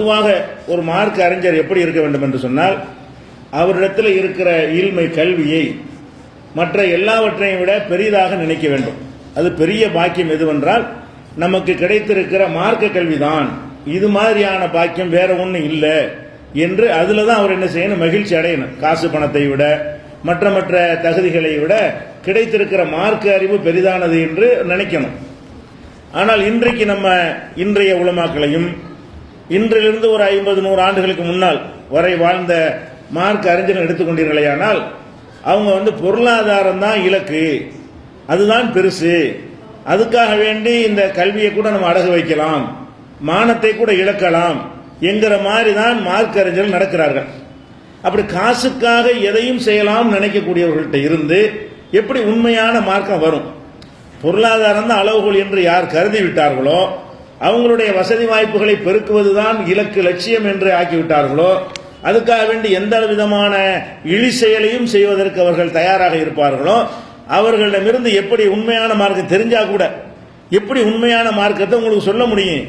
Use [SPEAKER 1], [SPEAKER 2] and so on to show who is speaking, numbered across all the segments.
[SPEAKER 1] பொதுவாக ஒரு மார்க் அறிஞர் எப்படி இருக்க வேண்டும் என்று சொன்னால் அவரிடத்தில் இருக்கிற இல்மை கல்வியை மற்ற எல்லாவற்றையும் விட பெரிதாக நினைக்க வேண்டும். அது பெரிய பாக்கியம் எதுவென்றால் நமக்கு கிடைத்திருக்கிற மார்க்க கல்விதான். இது மாதிரியான பாக்கியம் வேற ஒன்றும் இல்லை என்று அதில் தான் அவர் என்ன செய்யணும்? மகிழ்ச்சி அடையணும். காசு பணத்தை விட மற்ற மற்ற தகுதிகளை விட கிடைத்திருக்கிற மார்க்க அறிவு பெரிதானது என்று நினைக்கணும். ஆனால் இன்றைக்கு நம்ம இன்றைய உலமாக்களையும் இன்றிலிருந்து ஒரு ஐம்பது நூறு ஆண்டுகளுக்கு முன்னால் வரை வாழ்ந்த மார்க் அறிஞர்கள் எடுத்துக்கொண்டீர்களேயானால் அவங்க வந்து பொருளாதாரம் தான் இலக்கு. அதுதான் பெருசு. அதுக்காக வேண்டி இந்த கல்வியை கூட நம்ம அடகு வைக்கலாம். மானத்தை கூட இழக்கலாம். என்கிற மாதிரி தான் மார்க் அறிஞர்கள் நடக்கிறார்கள். அப்படி காசுக்காக எதையும் செய்யலாம் நினைக்கக்கூடியவர்கள்ட்ட இருந்து எப்படி உண்மையான மார்க்கம் வரும்? பொருளாதாரம் தான் அளவுகோல் என்று யார் கருதி விட்டார்களோ அவங்களுடைய வசதி வாய்ப்புகளை பெருக்குவதுதான் இலக்கு லட்சியம் என்று ஆக்கிவிட்டார்களோ அதுக்காக வேண்டி எந்த விதமான இழி செயலையும் செய்வதற்கு அவர்கள் தயாராக இருப்பார்களோ அவர்களிடமிருந்து எப்படி உண்மையான மார்க்கம் தெரிஞ்சா கூட எப்படி உண்மையான மார்க்கத்தை உங்களுக்கு சொல்ல முடியும்?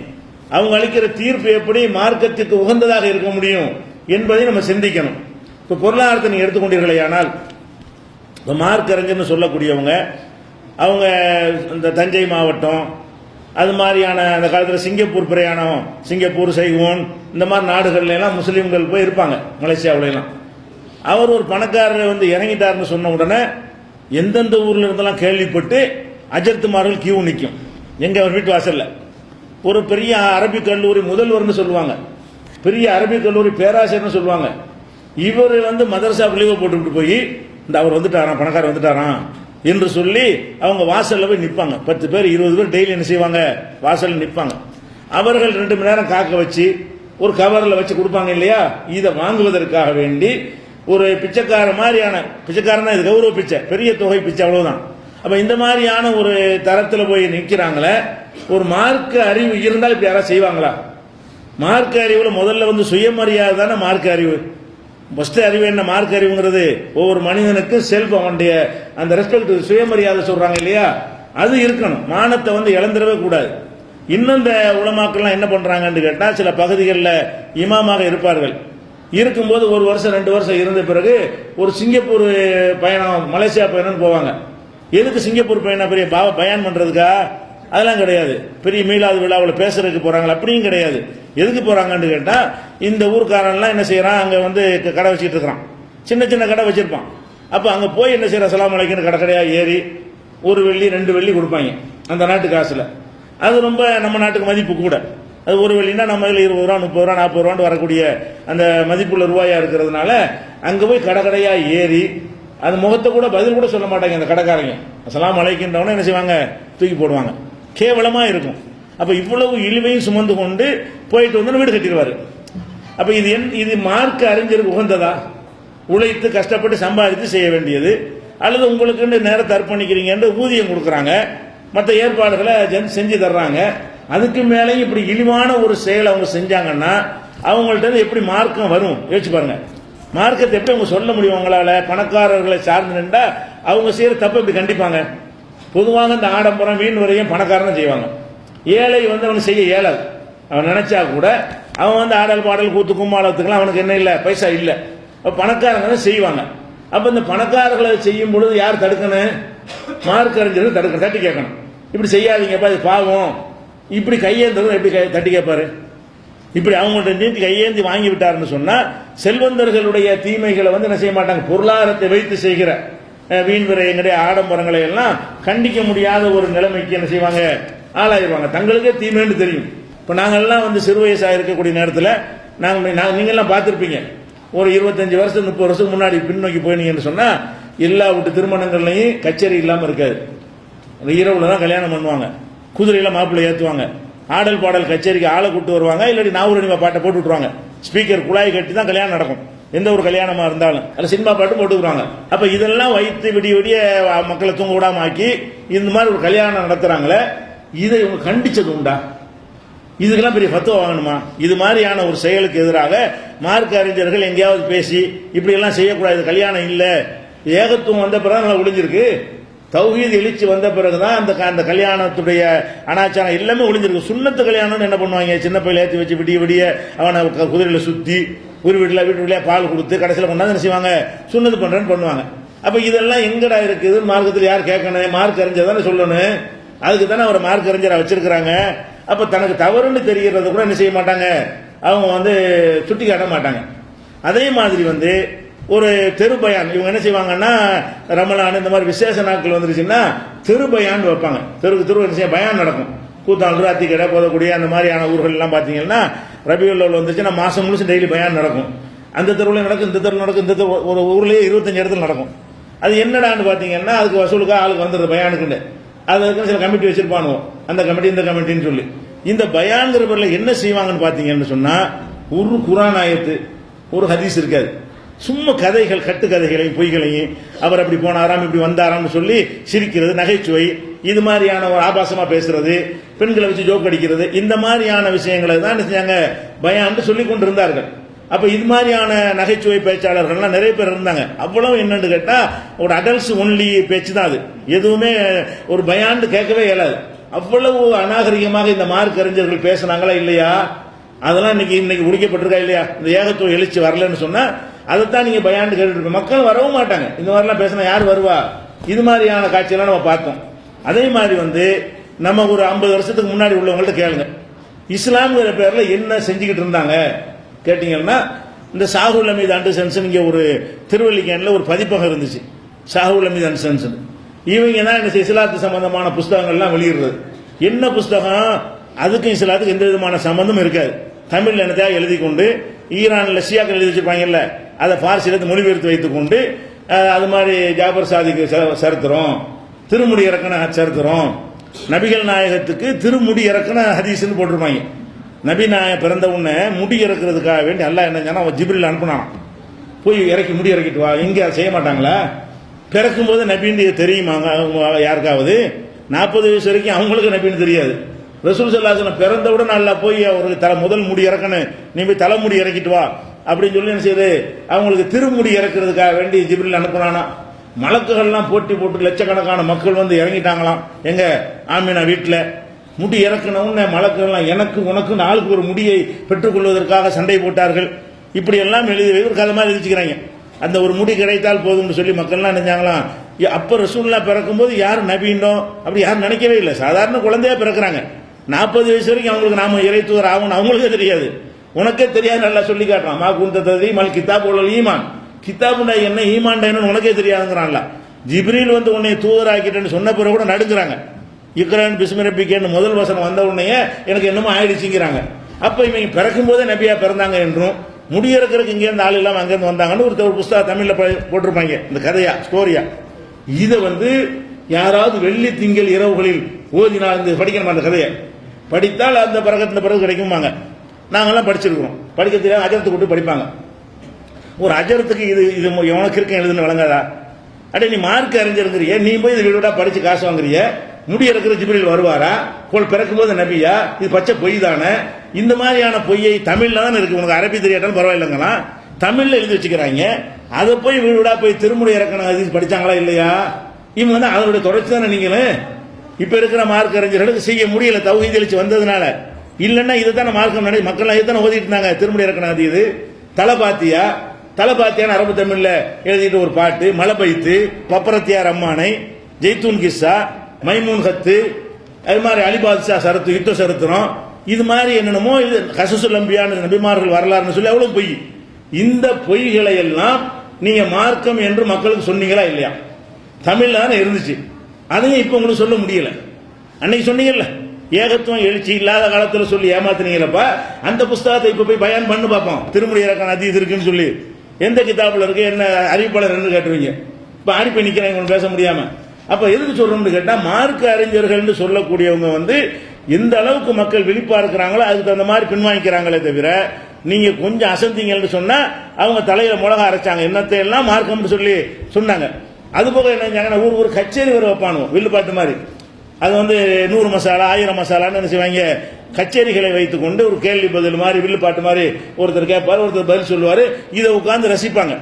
[SPEAKER 1] அவங்க அளிக்கிற தீர்ப்பு எப்படி மார்க்கத்திற்கு உகந்ததாக இருக்க முடியும் என்பதை நம்ம சிந்திக்கணும். இப்போ பொருளாதாரத்தை நீங்க எடுத்துக்கொண்டீர்களே ஆனால் இப்போ மார்க் அறிஞர்னு சொல்லக்கூடியவங்க அவங்க இந்த தஞ்சை மாவட்டம் அது மாதிரியான அந்த காலத்தில் சிங்கப்பூர் பிரயாணம் சிங்கப்பூர் சைவோன் இந்த மாதிரி நாடுகள்ல எல்லாம் முஸ்லீம்கள் போய் இருப்பாங்க மலேசியாவுல எல்லாம் அவர் ஒரு பணக்காரர் வந்து இறங்கிட்டார்னு சொன்ன உடனே எந்தெந்த ஊர்ல இருந்தெல்லாம் கேள்விப்பட்டு அஜர்த்துமார்கள் கியூ நிற்கும் எங்க அவர் வீட்டு வாசல்ல. ஒரு பெரிய அரபிக் கல்லூரி முதல்வர்னு சொல்லுவாங்க. பெரிய அரபிக் கல்லூரி பேராசிரியர்னு சொல்லுவாங்க. இவர் வந்து மதரசா லீவை போட்டுவிட்டு போய் இந்த அவர் வந்துட்டாராம் பணக்காரர் வந்துட்டாராம். என்று சொல்லி அவங்க வாசல்ல போய் நிற்பாங்க பத்து பேர் இருபது பேர் டெய்லி என்ன செய்வாங்க? வாசலில் நிற்பாங்க அவர்கள் ரெண்டு மணி நேரம் காக்க வச்சு ஒரு கவரில் வச்சு கொடுப்பாங்க இல்லையா? இதை வாங்குவதற்காக வேண்டி ஒரு பிச்சைக்கார மாதிரியான பிச்சைக்காரனா இது கௌரவ பிச்சை. பெரிய தொகை பிச்சை அவ்வளவுதான். அப்ப இந்த மாதிரியான ஒரு தரத்தில் போய் நிற்கிறாங்களே ஒரு மார்க்க அறிவு இருந்தால் இப்படி யாராவது செய்வாங்களா? மார்க்க அறிவுல முதல்ல வந்து சுயமரியாதை தானே மார்க்க அறிவு. ஃபஸ்ட்டு அறிவு என்ன? மார்க் அறிவுங்கிறது ஒவ்வொரு மனிதனுக்கு செல்ஃப் அவனுடைய அந்த ரெஸ்பெக்ட் சுயமரியாதை சொல்றாங்க இல்லையா? அது இருக்கணும். மானத்தை வந்து இழந்துடவே கூடாது. இன்னும் இந்த உலமாக்கள்லாம் என்ன பண்றாங்கன்னு கேட்டால் சில பகுதிகளில் இமாமாக இருப்பார்கள். இருக்கும்போது ஒரு வருஷம் ரெண்டு வருஷம் இருந்த பிறகு ஒரு சிங்கப்பூர் பயணம் மலேசியா பயணம்னு போவாங்க. எதுக்கு சிங்கப்பூர் பயணம்? பெரிய பாவ பயன் பண்றதுக்கா? அதெல்லாம் கிடையாது. பெரிய மீளாது விழாவில் பேசுறதுக்கு போறாங்களா? அப்படியும் கிடையாது. எதுக்கு போறாங்கன்னு கேட்டால் இந்த ஊர்க்காரன்லாம் என்ன செய்யறான்? அங்கே வந்து க- கடை வச்சுட்டு இருக்கிறான். சின்ன சின்ன கடை வச்சிருப்பான். அப்போ அங்கே போய் என்ன செய்யற சலாம் அலைக்குன்னு கடை கடையாக ஏறி ஒரு வெள்ளி ரெண்டு வெள்ளி கொடுப்பாங்க அந்த நாட்டு காசில். அது ரொம்ப நம்ம நாட்டுக்கு மதிப்பு கூட. அது ஒரு வெள்ளினா நம்ம இதில் இருபது ரூபா முப்பது ரூபா நாற்பது ரூபான்னு வரக்கூடிய அந்த மதிப்புள்ள ரூபாயாக இருக்கிறதுனால அங்கே போய் கடை கடையாக ஏறி அது முகத்தை கூட பதில் கூட சொல்ல மாட்டாங்க அந்த கடைக்காரங்க. சலாம் அழைக்கின்றவனே என்ன செய்வாங்க? தூக்கி போடுவாங்க. கேவலமாக இருக்கும். அப்போ இவ்வளவு இழிவையும் சுமந்து கொண்டு போயிட்டு வந்து வீடு கட்டிடுவார். அப்போ இது என் இது மார்க்க அறிஞருக்கு உகந்ததா? உழைத்து கஷ்டப்பட்டு சம்பாதித்து செய்ய வேண்டியது. அல்லது உங்களுக்குன்னு நேரத்தை அர்ப்பணிக்கிறீங்கன்னு ஊதியம் கொடுக்குறாங்க. மற்ற ஏற்பாடுகளை செஞ்சு தர்றாங்க. அதுக்கு மேலேயும் இப்படி இழிவான ஒரு செயலை அவங்க செஞ்சாங்கன்னா அவங்கள்ட்ட எப்படி மார்க்கம் வரும்? யோசிச்சு பாருங்க. மார்க்கத்தை எப்படி அவங்க சொல்ல முடியும் அவங்களால பணக்காரர்களை சார்ந்து நின்றா அவங்க செய்கிற தப்பு இப்படி கண்டிப்பாங்க. பொதுவாக இந்த ஆடம்பரம் வீண் வரையும் பணக்காரன் செய்வாங்க. ஏழை வந்து அவனுக்கு செய்ய இயலாது அவன் நினைச்சா கூட அவன் வந்து ஆடல் பாடல் கூத்து கும்மாளத்துக்கெல்லாம் அவனுக்கு என்ன இல்லை பைசா இல்லை. பணக்காரங்க தான் செய்வாங்க. அப்ப இந்த பணக்காரர்களை செய்யும் பொழுது யார் தடுக்கணும் மார்க் அறிஞர்கள் தடுக்கணும் தட்டி கேட்கணும். இப்படி செய்யாதீங்கப்பா இது பாவம். இப்படி கையேந்ததும் எப்படி கை- தட்டி கேட்பாரு? இப்படி அவங்கள்ட்ட நீட்டி கையேந்தி வாங்கி விட்டாருன்னு சொன்னா செல்வந்தர்களுடைய தீமைகளை வந்து என்ன செய்ய மாட்டாங்க? பொருளாதாரத்தை வைத்து செய்கிற வீண் விரயங்களுடைய ஆடம்பரங்களை எல்லாம் கண்டிக்க முடியாத ஒரு நிலைமைக்கு என்ன செய்வாங்க? ஆளாயிருவாங்க. தங்களுக்கே தீமைன்னு தெரியும். இப்போ நாங்கள்லாம் வந்து சிறு வயசாக இருக்கக்கூடிய நேரத்தில் நாங்கள் நாங்கள் நீங்கள்லாம் பார்த்துருப்பீங்க. ஒரு இருபத்தஞ்சி வருஷம் முப்பது வருஷம் முன்னாடி பின்னோக்கி போயினீங்கன்னு சொன்னால் எல்லா வீட்டு திருமணங்கள்லையும் கச்சேரி இல்லாமல் இருக்காது. அந்த தான் கல்யாணம் பண்ணுவாங்க. குதிரையில் மாப்பிள்ளை ஏற்றுவாங்க ஆடல் பாடல் கச்சேரிக்கு ஆளை கூட்டு வருவாங்க. இல்லாட்டி நாவூரணிமா பாட்டை போட்டு விட்டுருவாங்க. ஸ்பீக்கர் குழாய் கட்டி தான் கல்யாணம் நடக்கும். எந்த ஒரு கல்யாணமா இருந்தாலும். அதில் சினிமா பாட்டு போட்டுக்கிறாங்க. அப்ப இதெல்லாம் வைத்து விடிய விடிய மக்களை தூங்க விடாம ஆக்கி இந்த மாதிரி ஒரு கல்யாணம் நடத்துறாங்களே இதை இவங்க கண்டிச்சது உண்டா? இதுக்கெல்லாம் பெரிய ஃபத்துவா வாங்கணுமா? இது மாதிரியான ஒரு செயலுக்கு எதிராக மார்க்க அறிஞர்கள் எங்கேயாவது பேசி இப்படி எல்லாம் செய்யக்கூடாது கல்யாணம் இல்லை. ஏகத்துவம் வந்த பிறகு நல்லா ஒளிஞ்சிருக்கு. தௌஹீத் எழுச்சி வந்த பிறகுதான் அந்த க- அந்த கல்யாணத்துடைய அனாச்சாரம் எல்லாமே ஒளிஞ்சிருக்கு. சுண்ணத்து கல்யாணம்னு என்ன பண்ணுவாங்க? சின்ன பையில ஏற்றி வச்சு விடிய விடிய அவனை க- குதிரையில சுத்தி ஒரு வீட்டில் வீட்டு வீட்டில் பால் கொடுத்து கடைசியில் கொண்டாந்து என்ன செய்வாங்க? சுண்ணது பண்ணுறேன்னு பண்ணுவாங்க. அப்போ இதெல்லாம் எங்கடா இருக்குது மார்க்கத்தில் யார் கேட்கணும்? மார்க் அறிஞர் தானே சொல்லணும். அதுக்கு தானே அவர் மார்க் அறிஞரை வச்சிருக்கிறாங்க. அப்போ தனக்கு தவறுன்னு தெரிகிறது கூட என்ன செய்ய மாட்டாங்க? அவங்க வந்து சுட்டி காட்ட மாட்டாங்க. அதே மாதிரி வந்து ஒரு தெருபயான் இவங்க என்ன செய்வாங்கன்னா ரமலான் இந்த மாதிரி விசேஷ நாட்கள் வந்துருச்சுன்னா தெரு வைப்பாங்க. தெருக்கு தெரு என்ன செய்ய பயான் நடக்கும். கூத்தாண்டூர் அத்திக்கடை போதக்கூடிய அந்த மாதிரியான ஊர்கள் எல்லாம் பார்த்தீங்கன்னா ரபியுள்ள வந்துச்சுன்னா மாதம் முழுசும் டெய்லி பயான் நடக்கும். அந்த தெருவில் நடக்கும் இந்த தெருவில் நடக்கும் இந்த தெரு ஒரு ஊர்லேயே இருபத்தஞ்சு இடத்துல நடக்கும். அது என்னடான்னு பார்த்தீங்கன்னா அதுக்கு வசூலுக்கா ஆளுக்கு வந்துடுது பயானுக்குன்னு. அதுக்கு சில கமிட்டி வச்சிருப்பானுவோம் அந்த கமிட்டி இந்த கமிட்டின்னு சொல்லி. இந்த பயான்கிற பேரில் என்ன செய்வாங்கன்னு பார்த்தீங்கன்னு சொன்னால் ஒரு குரான் ஆயத்து ஒரு ஹதீஸ் இருக்காது. சும்மா கதைகள் கட்டுக்கதைகளையும் பொய்களையும் அவர் அப்படி போனாராம் இப்படி வந்தாராம்னு சொல்லி சிரிக்கிறது நகைச்சுவை இது மாதிரியான ஒரு ஆபாசமா பேசுறது பெண்களை வச்சு ஜோக் அடிக்கிறது இந்த மாதிரியான விஷயங்களை தான் என்ன செஞ்சாங்க பயான்னு சொல்லி கொண்டிருந்தார்கள். அப்ப இது மாதிரியான நகைச்சுவை பேச்சாளர்கள்லாம் நிறைய பேர் இருந்தாங்க. அவ்வளவு என்னன்னு கேட்டா ஒரு அடல்ட்ஸ் ஒன்லி பேச்சு தான் அது. எதுவுமே ஒரு பயாண்டு கேட்கவே இயலாது. அவ்வளவு அநாகரிகமாக இந்த மார்க் அறிஞர்கள் பேசுனாங்களா இல்லையா? அதெல்லாம் இன்னைக்கு இன்னைக்கு முடிக்கப்பட்டிருக்கா இல்லையா? இந்த ஏகத்துவம் எழுச்சி வரலன்னு சொன்னா அதைத்தான் நீங்க பயாண்டு கேட்டுட்டு மக்கள் வரவும் மாட்டாங்க. இந்த மாதிரிலாம் பேசினா யார் வருவா? இது மாதிரியான காட்சியெல்லாம் நம்ம பார்த்தோம். அதே மாதிரி வந்து நம்ம ஒரு ஐம்பது வருஷத்துக்கு முன்னாடி உள்ளவங்கள்ட்ட கேளுங்க. இஸ்லாம்ங்கிற பேர்ல என்ன செஞ்சுக்கிட்டு இருந்தாங்க? கேட்டீங்கன்னா இந்த சாகுல் அமீத் அண்டு இங்கே ஒரு திருவள்ளிக்கேனில் ஒரு பதிப்பகம் இருந்துச்சு. சாகுல் அமீத் அண்டு இவங்க தான் என்ன இஸ்லாத்து சம்பந்தமான புஸ்தகங்கள்லாம் வெளியிடுறது. என்ன புஸ்தகம்? அதுக்கும் இஸ்லாத்துக்கு எந்த விதமான சம்பந்தம் இருக்காது. தமிழில் என்னத்தையா எழுதி கொண்டு ஈரானில் ஷியாக்கள் எழுதி வச்சிருப்பாங்கல்ல அதை பார்சியில மொழிபெயர்த்து வைத்துக் கொண்டு அது மாதிரி ஜாபர் சாதிக்கு ச- திருமுடி இறக்கண சரித்திரம் நபிகள் நாயகத்துக்கு திருமுடி இறக்கண ஹதீஸ்னு போட்டிருப்பாங்க. நபி நாயக பிறந்த உடனே முடி இறக்குறதுக்காக வேண்டி அல்லாஹ் என்ன அவன் ஜிப்ரில் அனுப்புனான் போய் இறக்கி முடி இறக்கிட்டு வா இங்கே அதை செய்ய மாட்டாங்களா? பிறக்கும்போது நபின்னு தெரியுமாங்க? அவங்க யாருக்காவது? நாற்பது வயசு வரைக்கும் அவங்களுக்கு நபின்னு தெரியாது. ரசூல் சல்லாசன பிறந்தவுடன் நல்லா போய் அவருக்கு தலை முதல் முடி இறக்கணும். நீ போய் தலைமுடி இறக்கிட்டு வா. அப்படின்னு சொல்லி என்ன செய்யுது அவங்களுக்கு திருமுடி இறக்குறதுக்காக வேண்டி ஜிப்ரில் அனுப்புனானா மலக்குகள்லாம் போட்டி போட்டு லட்சக்கணக்கான மக்கள் வந்து இறங்கிட்டாங்களாம். எங்க? ஆமினா வீட்டில் முடி இறக்கணும்னு மலக்குகள்லாம் எனக்கு உனக்கு நாளுக்கு ஒரு முடியை பெற்றுக்கொள்வதற்காக சண்டை போட்டார்கள். இப்படி எல்லாம் எழுதி ஒரு கதை மாதிரி எழுதிக்கிறாங்க அந்த ஒரு முடி கிடைத்தால் போதும்னு சொல்லி மக்கள்லாம் நினைச்சாங்களாம். அப்போ ரசூல்லாம் பிறக்கும்போது யார் நபீனோ அப்படி யாரும் நினைக்கவே இல்லை. சாதாரண குழந்தையா பிறக்கிறாங்க. நாற்பது வயசு வரைக்கும் அவங்களுக்கு நாம இறை தூதர் ஆகணும் அவங்களுக்கே தெரியாது. உனக்கே தெரியாது நல்லா சொல்லி காட்டுறான். மா குந்த ததி மல் கித்தாப் உள்ள ஈமான். கித்தாபுண்டா என்ன ஈமான்டா என்னன்னு உனக்கே தெரியாதுங்கிறான்ல. ஜிப்ரீல் வந்து உன்னை தூதராக்கிட்டேன்னு சொன்ன பிறகு கூட நடுக்கிறாங்க இக்ரான் பிஸ்மிரப்பிக்கேன்னு முதல் வசனம் வந்த உடனே எனக்கு என்னமோ ஆயிடுச்சுங்கிறாங்க. அப்போ இவங்க பிறக்கும் போதே நபியா பிறந்தாங்க என்றும் முடியறக்கிறதுக்கு இங்கேருந்து ஆள் இல்லாமல் அங்கேருந்து வந்தாங்கன்னு ஒரு புஸ்தா புஸ்தகம் போட்டிருப்பாங்க. இந்த கதையா ஸ்டோரியா இதை வந்து யாராவது வெள்ளி திங்கள் இரவுகளில் ஓதினால் இந்த படிக்கணுமா அந்த கதையை? படித்தால் அந்த பிறகு பிறகு கிடைக்குமாங்க நாங்களாம் படிச்சிருக்கிறோம். படிக்க தெரியாத அஜரத்தை கூட்டு படிப்பாங்க. ஒரு அஜரத்துக்கு இது இது எவனுக்கு இருக்க எழுதுன்னு வழங்காதா அடே நீ மார்க் அறிஞ்சிருக்கிறிய நீ போய் இது வீடா படிச்சு காசு வாங்குறிய. முடி இருக்கிற ஜிப்ரில் வருவாரா? போல் பிறக்கும் போது நபியா? இது பச்சை பொய் தானே? இந்த மாதிரியான பொய்யை தமிழில் தான் இருக்கு. உனக்கு அரபி தெரியாட்டாலும் பரவாயில்லைங்களா? தமிழில் எழுதி வச்சுக்கிறாங்க. அதை போய் வீடு போய் திருமுடி இறக்கணும். அது படிச்சாங்களா இல்லையா? இவங்க வந்து அதனுடைய தொடர்ச்சி தானே நீங்களே இப்ப இருக்கிற மார்க் அறிஞர்களுக்கு செய்ய முடியல. தௌஹீத் எழுச்சி வந்ததுனால. இல்லைன்னா இதை தானே மார்க்கம் நடை மக்கள் இதை தானே ஓதிட்டு இருந்தாங்க? திருமுடி இறக்கணும் அது இது. தலை பாத்தியா தலை பாத்தியான அரபு தமிழ்ல எழுதிட்டு ஒரு பாட்டு மலை பைத்து பப்பரத்தியார் அம்மானை ஜெய்தூன் கிஸ்ஸா மைமூன் ஹத்து அது மாதிரி அலிபாத்ஷா சரத்து யுத்த சரித்திரம் இது மாதிரி என்னென்னமோ இது கசசுலம்பியான நபிமார்கள் வரலாறுன்னு சொல்லி அவ்வளோ பொய். இந்த பொய்களை எல்லாம் நீங்க மார்க்கம் என்று மக்களுக்கு சொன்னீங்களா இல்லையா? தமிழ்ல தானே இருந்துச்சு. அதையும் இப்போ உங்களுக்கு சொல்ல முடியல. அன்னைக்கு சொன்னீங்கல்ல ஏகத்துவம் எழுச்சி இல்லாத காலத்தில் சொல்லி ஏமாத்தினீங்களப்பா அந்த புஸ்தகத்தை இப்போ போய் பயன் பண்ணு பார்ப்போம் திருமுடி இறக்கம் அது இது இருக்குன்னு சொல்லி. எந்த கிதாபில் இருக்கு என்ன அறிவிப்பாளர் என்று கேட்டுருவீங்க. இப்போ அனுப்பி நிற்கிறேன் இவங்க பேச முடியாம. அப்ப எதுக்கு சொல்றோம்னு கேட்டால் மார்க்க அறிஞர்கள்னு சொல்லக்கூடியவங்க வந்து எந்த அளவுக்கு மக்கள் விழிப்பா இருக்கிறாங்களோ அதுக்கு தகுந்த மாதிரி பின்வாங்கிக்கிறாங்களே தவிர நீங்க கொஞ்சம் அசந்திங்கன்னு சொன்னா அவங்க தலையில மிளகா அரைச்சாங்க. என்னத்தை எல்லாம் மார்க்கம்னு சொல்லி சொன்னாங்க. அது போக என்ன செஞ்சாங்கன்னா ஊர் ஊர் கச்சேரி வர வைப்பானுவோம் வில்லுப்பாட்டு மாதிரி. அது வந்து நூறு மசாலா ஆயிரம் மசாலான்னு என்ன செய்வாங்க? கச்சேரிகளை வைத்துக்கொண்டு ஒரு கேள்வி பதில் மாதிரி வில்லுப்பாட்டு மாதிரி ஒருத்தர் கேட்பார் ஒருத்தர் பதில் சொல்லுவார் இதை உட்கார்ந்து ரசிப்பாங்க.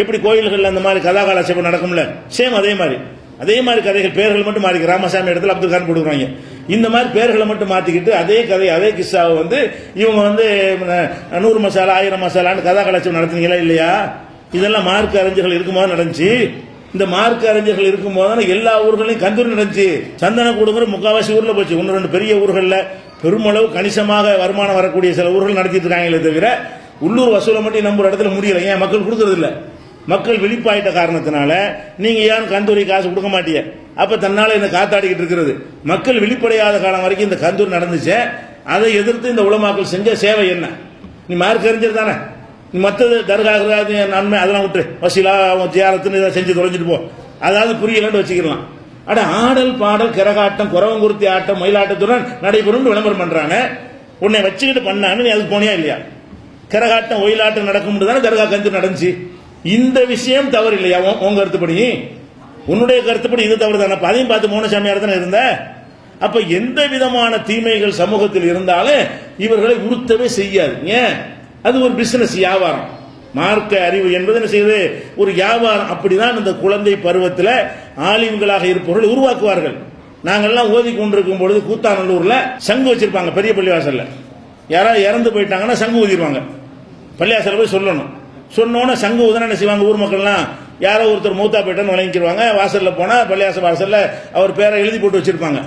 [SPEAKER 1] எப்படி கோயில்களில் அந்த மாதிரி கதாகாலட்சேபம் நடக்கும்ல? சேம் அதே மாதிரி. அதே மாதிரி கதைகள் பேர்கள் மட்டும் மாறி ராமசாமி இடத்துல அப்துல் கான் கொடுக்குறாங்க இந்த மாதிரி பேர்களை மட்டும் மாற்றிக்கிட்டு அதே கதை அதே கிஸ்ஸாவை வந்து இவங்க வந்து நூறு மசாலா ஆயிரம் மசாலான்னு கதா கலாச்சாரம் நடத்துனீங்களா இல்லையா? இதெல்லாம் மார்க் அறிஞர்கள் இருக்குமா நடந்துச்சு. இந்த மார்க் அறிஞர்கள் இருக்கும்போது எல்லா ஊர்களையும் கந்தூரி நடந்துச்சு. சந்தன கூடுங்கிற முக்காவாசி ஊரில் போச்சு. ஒன்று ரெண்டு பெரிய ஊர்களில் பெருமளவு கணிசமாக வருமானம் வரக்கூடிய சில ஊர்கள் நடத்திட்டு இருக்காங்களே தவிர உள்ளூர் வசூலை மட்டும் நம்ம இடத்துல முடியல. ஏன்? மக்கள் கொடுக்கறதில்ல. மக்கள் விழிப்பாயிட்ட காரணத்தினால நீங்க ஏன் கந்தூரி காசு கொடுக்க மாட்டீங்க அப்ப தன்னால இந்த காத்தாடிக்கிட்டு இருக்கிறது? மக்கள் விழிப்படையாத காலம் வரைக்கும் இந்த கந்தூர் நடந்துச்சு. அதை எதிர்த்து இந்த உலமாக்கள் செஞ்ச சேவை என்ன? நீ மார்க் அறிஞர் தானே? மற்றது தர்காகிறது நன்மை அதெல்லாம் விட்டு வசிலா தியாரத்துன்னு இதை செஞ்சு தொலைஞ்சிட்டு போ. அதாவது புரியலன்னு வச்சுக்கலாம் அட ஆடல் பாடல் கரகாட்டம் குறவங்குருத்தி ஆட்டம் மயிலாட்டத்துடன் நடைபெறும் விளம்பரம் பண்றாங்க உன்னை வச்சுக்கிட்டு பண்ணான்னு நீ அதுக்கு போனியா இல்லையா? கரகாட்டம் ஒயிலாட்டம் நடக்கும் தானே தர்கா கந்து நடந்துச்சு. இந்த விஷயம் தவறு இல்லையா? உன் கருத்துப்படி? உன்னுடைய கருத்துப்படி இது தவறு தானே. அதையும் பார்த்து மௌனசாமியார் தானே இருந்த? அப்ப எந்த விதமான தீமைகள் சமூகத்தில் இருந்தாலும் இவர்களை உறுத்தவே செய்யாது. ஏன்? அது ஒரு பிசினஸ் வியாபாரம். மார்க்க அறிவு என்பது என்ன செய்வது ஒரு வியாபாரம். அப்படிதான் இந்த குழந்தை பருவத்தில் ஆலிம்களாக இருப்பவர்கள் உருவாக்குவார்கள். நாங்கள்லாம் ஓதி கொண்டிருக்கும் பொழுது கூத்தாநல்லூர்ல சங்கு வச்சிருப்பாங்க பெரிய பள்ளிவாசல்ல. யாராவது இறந்து போயிட்டாங்கன்னா சங்கு ஊதிடுவாங்க. பள்ளியாசல போய் சொல்லணும். சொன்னோன்னே சங்கு ஊதுனா என்ன செய்வாங்க ஊர் மக்கள்லாம்? யாரோ ஒருத்தர் மூத்தா போயிட்டான்னு வழங்கிடுவாங்க வாசல்ல போனா பள்ளியாச வாசல்ல அவர் பேரை எழுதி போட்டு வச்சிருப்பாங்க.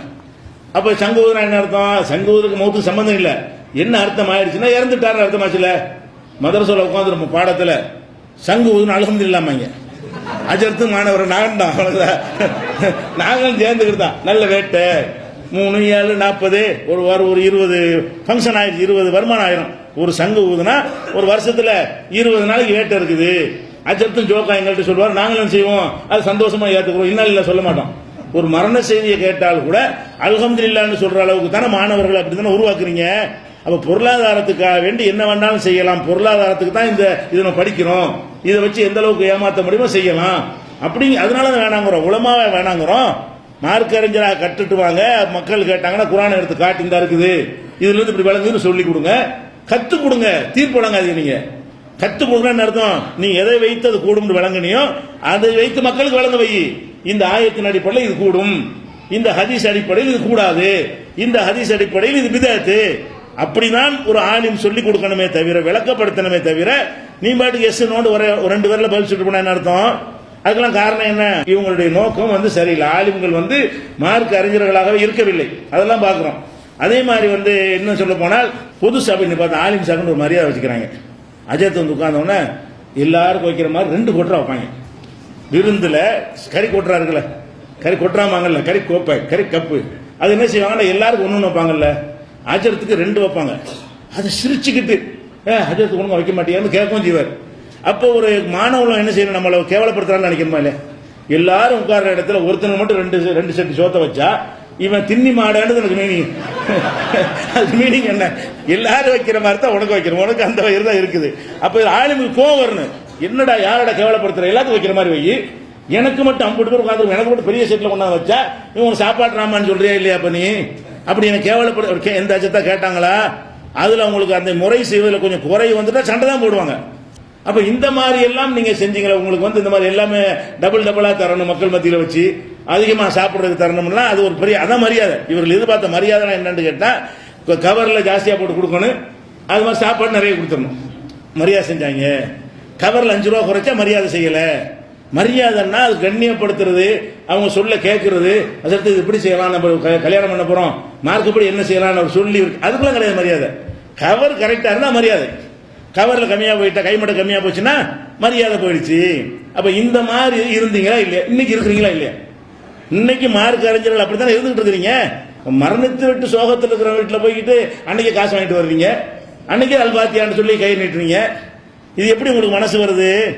[SPEAKER 1] அப்ப சங்கு ஊதுனா என்ன அர்த்தம்? சங்கு ஊதுக்கு மூத்து சம்பந்தம் இல்லை. என்ன அர்த்தம் ஆயிடுச்சுன்னா இறந்துட்டார் அர்த்தமாச்சுல மதரசோல உட்காந்துரும் பாடத்தில் சங்கு ஊதுன்னு அழுகம் இல்லாமங்க அஜர்த்து மாணவர் நாகன் தான் நாங்களும் சேர்ந்துக்கிட்டு தான். நல்ல வேட்டை. மூணு ஏழு நாற்பது ஒரு வாரம் ஒரு இருபது. ஃபங்க்ஷன் ஆயிடுச்சு இருபது. வருமானம் ஆயிரும். ஒரு சங்கு ஊதுனா ஒரு வருஷத்தில் இருபது நாளைக்கு வேட்டை இருக்குது. அஜர்த்தும் ஜோக்கா எங்கள்கிட்ட சொல்லுவார் நாங்களும் செய்வோம்? அது சந்தோஷமாக ஏற்றுக்குவோம் இன்னும் இல்லை சொல்ல மாட்டோம். ஒரு மரண செய்தியை கேட்டால் கூட அல்ஹம்துலில்லாஹ்னு சொல்ற அளவுக்கு தானே மாணவர்கள் அப்படி தானே உருவாக்குறீங்க? அப்போ பொருளாதாரத்துக்காக வேண்டி என்ன வேணாலும் செய்யலாம். பொருளாதாரத்துக்கு தான் இந்த இதை நம்ம படிக்கிறோம். இதை வச்சு எந்த அளவுக்கு ஏமாற்ற முடியுமோ செய்யலாம். அப்படி அதனால தான் வேணாங்கிறோம். உளமாவே வேணாங்கிறோம். மார்க் அறிஞராக வாங்க. மக்கள் கேட்டாங்கன்னா குரான் எடுத்து காட்டி தான் இருக்குது. இதுல இருந்து இப்படி விளங்குதுன்னு சொல்லி கொடுங்க. கத்து கொடுங்க. தீர்ப்பு வழங்காதீங்க நீங்க. கத்து கொடுங்கன்னு அர்த்தம்? நீ எதை வைத்து அது கூடும் விளங்குனியோ அதை வைத்து மக்களுக்கு வழங்க வை. இந்த ஆயத்தின் அடிப்படையில் இது கூடும். இந்த ஹதீஸ் அடிப்படையில் இது கூடாது. இந்த ஹதீஸ் அடிப்படையில் இது விதத்து அப்படிதான் ஒரு ஆலிம் சொல்லி கொடுக்கணுமே தவிர விளக்கப்படுத்தணுமே தவிர நீ பாட்டுக்கு எஸ் நோண்டு ஒரு ரெண்டு பேர்ல பதில் சொல்லிட்டு போனா என்ன அர்த்தம்? அதுக்கெல்லாம் காரணம் என்ன? இவங்களுடைய நோக்கம் வந்து சரியில்லை. ஆலிம்கள் வந்து மார்க் அறிஞர்களாகவே இருக்கவில்லை. அதெல்லாம் பார்க்குறோம். அதே மாதிரி வந்து என்ன சொல்ல போனால் பொது சபைன்னு பார்த்தா ஆலிம் சபைன்னு ஒரு மரியாதை வச்சுக்கிறாங்க. அஜயத் வந்து உட்காந்தோடனே எல்லாருக்கும் வைக்கிற மாதிரி ரெண்டு கொட்டரை வைப்பாங்க. விருந்தில் கறி கொட்டரா இருக்குல்ல கறி கொட்டுறாமாங்கல்ல. கறி கோப்பை கறி கப்பு. அது என்ன செய்வாங்கன்னா எல்லாருக்கும் ஒண்ணு வைப்பாங்கல்ல. ஆச்சரத்துக்கு ரெண்டு வைப்பாங்க. அதை சிரிச்சுக்கிட்டு ஏ அஜரத்துக்கு ஒழுங்கா வைக்க மாட்டியான்னு கேட்கவும் செய்வார். அப்போ ஒரு மாணவர்களும் என்ன செய்யணும்? நம்மளை கேவலப்படுத்துறான்னு நினைக்கணுமா இல்ல எல்லாரும் உட்கார்ற இடத்துல ஒருத்தனுக்கு மட்டும் ரெண்டு ரெண்டு செட்டு சோத்தை வச்சா இவன் தின்னி மாடான்னு எனக்கு மீனிங் அது மீனிங் என்ன? எல்லாரும் வைக்கிற மாதிரி தான் உனக்கு வைக்கணும். உனக்கு அந்த வயிறு தான் இருக்குது. அப்போ இது கோவம் வரணும் என்னடா யாரடா கேவலப்படுத்துற? எல்லாத்துக்கும் வைக்கிற மாதிரி வை. எனக்கு மட்டும் ஐம்பது பேர் உட்காந்து எனக்கு மட்டும் பெரிய செட்டில் கொண்டாந்து வச்சா இவன் சாப்பாடு ராமான்னு சொல்றியா இல்லையா அப்ப நீ? அப்படி எனக்கு கேவலப்பட எந்த அச்சத்தை கேட்டாங்களா? அதில் அவங்களுக்கு அந்த முறை செய்வதில் கொஞ்சம் குறை வந்துட்டா சண்டை தான் போடுவாங்க. அப்போ இந்த மாதிரி எல்லாம் நீங்கள் செஞ்சீங்களா? உங்களுக்கு வந்து இந்த மாதிரி எல்லாமே டபுள் டபுளாக தரணும் மக்கள் மத்தியில் வச்சு. அதிகமாக சாப்பிட்றதுக்கு தரணும்னா அது ஒரு பெரிய அதான் மரியாதை. இவர்கள் எதிர்பார்த்த மரியாதை என்னன்னு கேட்டால் கவரில் ஜாஸ்தியாக போட்டு கொடுக்கணும். அது மாதிரி சாப்பாடு நிறைய கொடுத்துடணும். மரியாதை செஞ்சாங்க. கவரில் அஞ்சு ரூபா குறைச்சா மரியாதை செய்யலை. மரியாதைன்னா அது கண்ணியப்படுத்துறது அவங்க சொல்ல கேட்கறது அதற்கு இது இப்படி செய்யலாம்? நம்ம க- கல்யாணம் பண்ண போறோம். மார்க்கப்படி என்ன செய்யலாம் அவர் சொல்லி இருக்கு. அதுக்குலாம் கிடையாது மரியாதை. கவர் கரெக்டாக இருந்தால் மரியாதை. கவரில் கம்மியாக போயிட்டா கைமட்ட கம்மியாக போச்சுன்னா மரியாதை போயிடுச்சு. அப்போ இந்த மாதிரி இருந்தீங்களா இல்லையா? இன்னைக்கு இருக்கிறீங்களா இல்லையா? இன்னைக்கு மார்க் அறிஞர்கள் அப்படி தானே இருந்துகிட்டு இருக்கிறீங்க? மரணித்து விட்டு சோகத்தில் இருக்கிற வீட்டில் போய்கிட்டு அன்னைக்கு காசு வாங்கிட்டு வருவீங்க. அன்னைக்கே அல்பாத்தியான்னு சொல்லி கை நீட்டுறீங்க இது எப்படி உங்களுக்கு மனசு வருது?